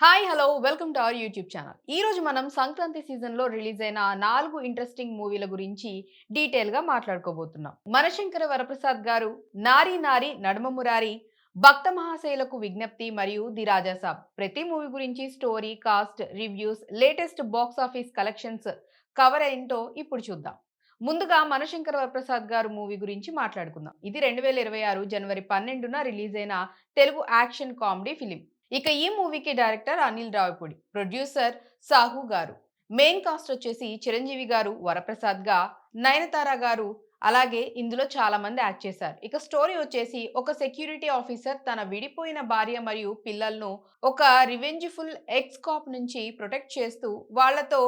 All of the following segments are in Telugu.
Hi hello welcome to our YouTube channel ఈ రోజు మనం సంక్రాంతి సీజన్లో రిలీజ్ అయిన నాలుగు ఇంట్రెస్టింగ్ మూవీల గురించి డీటెయిల్గా మాట్లాడుకోబోతున్నాం. మనశంకర వరప్రసాద్ గారు నారీ నారి నడుమ మురారి భక్త మహాశైలకు విజ్ఞప్తి మరియు ది రాజాసాబ్ ప్రతి మూవీ గురించి story cast reviews latest box office collections cover ఏంటో ఇప్పుడు చూద్దాం. ముందుగా మనశంకర వరప్రసాద్ గారు మూవీ గురించి మాట్లాడుకుందాం. ఇది రెండు వేల ఇరవై ఆరు జనవరి పన్నెండున రిలీజ్ అయిన తెలుగు యాక్షన్ కామెడీ ఫిలిం ఇక ఈ మూవీకి డైరెక్టర్ అనిల్ రావిపూడి ప్రొడ్యూసర్ సాహు గారు. మెయిన్ కాస్ట్ వచ్చేసి చిరంజీవి గారు వరప్రసాద్గా నయనతార గారు అలాగే ఇందులో చాలా మంది యాక్ట్ చేశారు. ఇక స్టోరీ వచ్చేసి ఒక సెక్యూరిటీ ఆఫీసర్ తన విడిపోయిన భార్య మరియు పిల్లలను ఒక రివెంజ్ఫుల్ ఎక్స్ కాప్ నుంచి ప్రొటెక్ట్ చేస్తూ వాళ్ళతో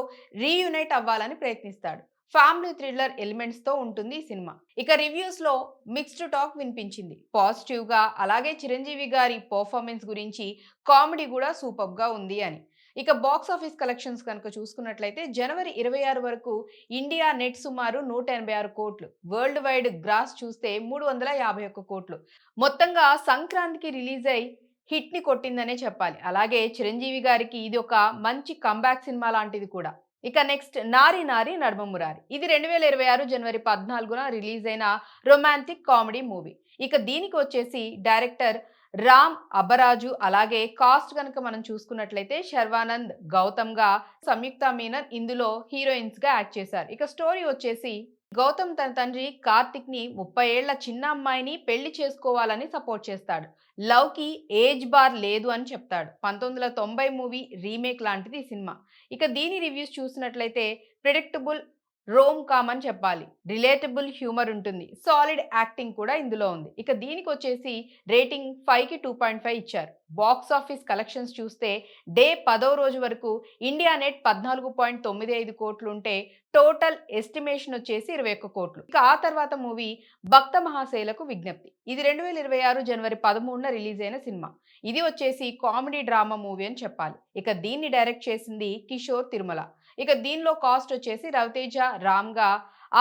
రీయునైట్ అవ్వాలని ప్రయత్నిస్తాడు. ఫ్యామిలీ థ్రిల్లర్ ఎలిమెంట్స్తో ఉంటుంది ఈ సినిమా. ఇక రివ్యూస్లో మిక్స్డ్ టాక్ వినిపించింది. పాజిటివ్గా అలాగే చిరంజీవి గారి పర్ఫార్మెన్స్ గురించి కామెడీ కూడా సూపర్గా ఉంది అని. ఇక బాక్స్ ఆఫీస్ కలెక్షన్స్ కనుక చూసుకున్నట్లయితే జనవరి ఇరవై ఆరు వరకు ఇండియా నెట్ సుమారు నూట ఎనభై ఆరు కోట్లు. వరల్డ్ వైడ్ గ్రాస్ చూస్తే మూడు వందల యాభై ఒక్క కోట్లు. మొత్తంగా సంక్రాంతికి రిలీజ్ అయి హిట్ని కొట్టిందనే చెప్పాలి. అలాగే చిరంజీవి గారికి ఇది ఒక మంచి కంబ్యాక్ సినిమా లాంటిది కూడా. ఇక నెక్స్ట్ నారి నారి నడుమమురారి. ఇది రెండు వేల ఇరవై ఆరు జనవరి పద్నాలుగున రిలీజ్ అయిన రొమాంటిక్ కామెడీ మూవీ. ఇక దీనికి వచ్చేసి డైరెక్టర్ రామ్ అబ్బరాజు అలాగే కాస్ట్ కనుక మనం చూసుకున్నట్లయితే శర్వానంద్ గౌతమ్గా సంయుక్త మీనన్ ఇందులో హీరోయిన్స్గా యాక్ట్ చేశారు. ఇక స్టోరీ వచ్చేసి గౌతమ్ తన తండ్రి కార్తిక్ని ముప్పై ఏళ్ళ చిన్న అమ్మాయిని పెళ్ళి చేసుకోవాలని సపోర్ట్ చేస్తాడు. లవ్కి ఏజ్ బార్ లేదు అని చెప్తాడు. పంతొమ్మిది వందల తొంభై మూవీ రీమేక్ లాంటిది ఈ సినిమా. ఇక దీని రివ్యూస్ చూసినట్లయితే ప్రిడిక్టబుల్ రోమ్ కామ్ అని చెప్పాలి. రిలేటబుల్ హ్యూమర్ ఉంటుంది. సాలిడ్ యాక్టింగ్ కూడా ఇందులో ఉంది. ఇక దీనికి వచ్చేసి రేటింగ్ ఫైవ్కి టూ పాయింట్ ఫైవ్ ఇచ్చారు. బాక్స్ ఆఫీస్ కలెక్షన్స్ చూస్తే డే పదో రోజు వరకు ఇండియా నెట్ పద్నాలుగు పాయింట్ తొమ్మిది ఐదు కోట్లు ఉంటే టోటల్ ఎస్టిమేషన్ వచ్చేసి ఇరవై ఒక్క కోట్లు. ఇక ఆ తర్వాత మూవీ భక్త మహాశైలకు విజ్ఞప్తి. ఇది రెండు వేల ఇరవై ఆరు జనవరి పదమూడున రిలీజ్ అయిన సినిమా. ఇది వచ్చేసి కామెడీ డ్రామా మూవీ అని చెప్పాలి. ఇక దీన్ని డైరెక్ట్ చేసింది కిషోర్ తిరుమల. ఇక దీనిలో కాస్ట్ వచ్చేసి రవితేజ రామ్గా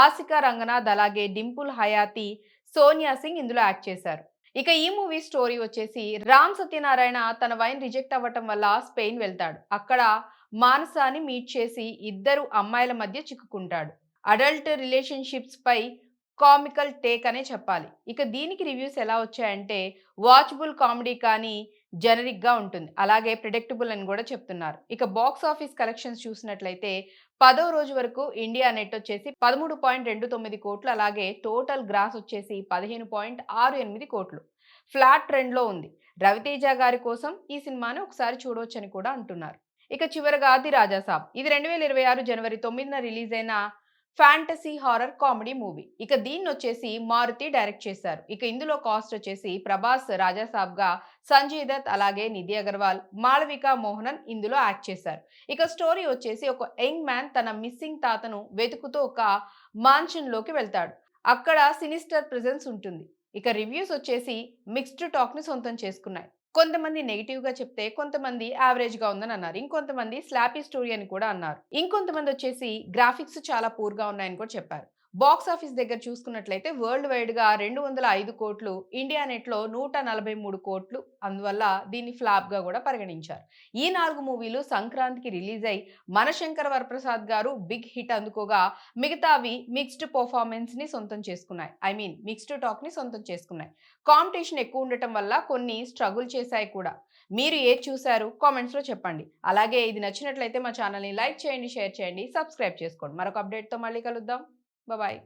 ఆసికా రంగనాథ్ అలాగే డింపుల్ హయాతి సోనియా సింగ్ ఇందులో యాక్ట్ చేశారు. ఇక ఈ మూవీ స్టోరీ వచ్చేసి రామ్ సత్యనారాయణ తన వైన్ రిజెక్ట్ అవ్వటం వల్ల స్పెయిన్ వెళ్తాడు. అక్కడ మానసాని మీట్ చేసి ఇద్దరు అమ్మాయిల మధ్య చిక్కుకుంటాడు. అడల్ట్ రిలేషన్షిప్స్ పై కామికల్ టేక్ అనే చెప్పాలి. ఇక దీనికి రివ్యూస్ ఎలా వచ్చాయంటే వాచబుల్ కామెడీ కానీ జనరిక్గా ఉంటుంది. అలాగే ప్రిడిక్టబుల్ అని కూడా చెప్తున్నారు. ఇక బాక్స్ ఆఫీస్ కలెక్షన్స్ చూసినట్లయితే పదో రోజు వరకు ఇండియా నెట్ వచ్చేసి పదమూడు పాయింట్ రెండు తొమ్మిది కోట్లు అలాగే టోటల్ గ్రాస్ వచ్చేసి పదిహేను పాయింట్ ఆరు ఎనిమిది కోట్లు. ఫ్లాట్ ట్రెండ్లో ఉంది. రవితేజ గారి కోసం ఈ సినిమాని ఒకసారి చూడవచ్చని కూడా అంటున్నారు. ఇక చివరగా ది రాజాసాబ్ ఇది రెండు వేల ఇరవై ఆరు జనవరి తొమ్మిదిన రిలీజ్ అయిన ఫ్యాంటసీ హారర్ కామెడీ మూవీ. ఇక దీన్ని వచ్చేసి మారుతి డైరెక్ట్ చేశారు. ఇక ఇందులో కాస్ట్ వచ్చేసి ప్రభాస్ రాజాసాబ్గా సంజయ్ దత్ అలాగే నిధి అగర్వాల్ మాళవిక మోహనన్ ఇందులో యాక్ట్ చేశారు. ఇక స్టోరీ వచ్చేసి ఒక యంగ్ మ్యాన్ తన మిస్సింగ్ తాతను వెతుకుతూ ఒక మాన్షన్లోకి వెళ్తాడు. అక్కడ సినిస్టర్ ప్రెజెన్స్ ఉంటుంది. ఇక రివ్యూస్ వచ్చేసి మిక్స్డ్ టాక్ని సొంతం చేసుకున్నాయి. కొంతమంది నెగిటివ్గా చెప్తే కొంతమంది యావరేజ్గా ఉందని అన్నారు. ఇంకొంతమంది స్లాపీ స్టోరీ అని కూడా అన్నారు. ఇంకొంతమంది వచ్చేసి గ్రాఫిక్స్ చాలా పూర్గా ఉన్నాయని కూడా చెప్పారు. బాక్స్ ఆఫీస్ దగ్గర చూసుకున్నట్లయితే వరల్డ్ వైడ్గా రెండు వందల ఐదు కోట్లు ఇండియా నెట్లో నూట నలభై మూడు కోట్లు అందువల్ల దీన్ని ఫ్లాప్గా కూడా పరిగణించారు. ఈ నాలుగు మూవీలు సంక్రాంతికి రిలీజ్ అయి మనశంకర వరప్రసాద్ గారు బిగ్ హిట్ అందుకోగా మిగతావి మిక్స్డ్ పర్ఫార్మెన్స్ని సొంతం చేసుకున్నాయి. ఐ మీన్ మిక్స్డ్ టాక్ని సొంతం చేసుకున్నాయి. కాంపిటీషన్ ఎక్కువ ఉండటం వల్ల కొన్ని స్ట్రగుల్ చేశాయి కూడా. మీరు ఏది చూశారు కామెంట్స్లో చెప్పండి. అలాగే ఇది నచ్చినట్లయితే మా ఛానల్ని లైక్ చేయండి షేర్ చేయండి సబ్స్క్రైబ్ చేసుకోండి. మరొక అప్డేట్తో మళ్ళీ కలుద్దాం. Bye bye.